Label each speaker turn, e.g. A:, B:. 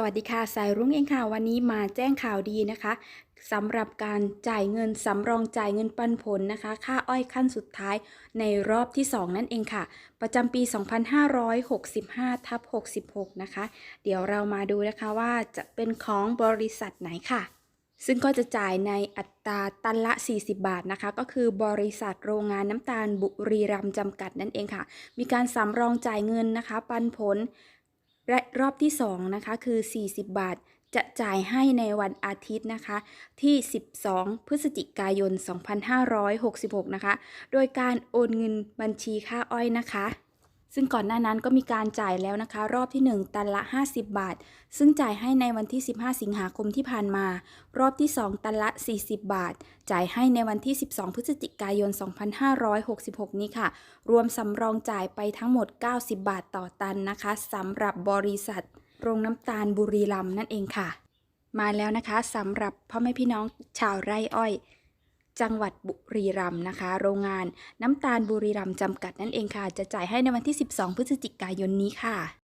A: สวัสดีค่ะ สายรุ้งเองค่ะ วันนี้มาแจ้งข่าวดีนะคะสำหรับการจ่ายเงินสำรองจ่ายเงินปันผลนะคะ ค่าอ้อยขั้นสุดท้ายในรอบที่ 2 นั่นเองค่ะ ประจำปี 2565ทับ66 นะคะ เดี๋ยวเรามาดูนะคะว่าจะเป็นของบริษัทไหนค่ะซึ่งก็จะจ่ายในอัตราตันละ 40 บาทนะคะ ก็คือบริษัทโรงงานน้ำตาลบุรีรัมย์จำกัดนั่นเองค่ะ มีการสำรองจ่ายเงินนะคะ ปันผล และรอบที่ 2 นะคะ คือ 40 บาทจะจ่ายให้ในวันอาทิตย์นะคะ ที่ 12 พฤศจิกายน 2566 นะคะ โดยการโอนเงินบัญชีค่าอ้อยนะคะ ซึ่งก่อนหน้านั้นก็มีการจ่ายแล้วนะคะ รอบที่ 1 ตันละ 50 บาท ซึ่งจ่ายให้ในวันที่ 15 สิงหาคมที่ผ่านมา รอบที่ 2 ตันละ 40 บาท จ่ายให้ในวันที่ 12 พฤศจิกายน 2566 นี้ค่ะ รวมสำรองจ่ายไปทั้งหมด 90 บาทต่อตันนะคะสำหรับบริษัท โรงน้ำตาลบุรีรัมย์นั่นเองค่ะ มาแล้วนะคะสำหรับพ่อแม่พี่น้องชาวไร่อ้อย จังหวัดบุรีรัมย์นะคะ โรงงานน้ำตาลบุรีรัมย์จำกัดนั่นเองค่ะ จะจ่ายให้ในวันที่ 12 พฤศจิกายนนี้ค่ะ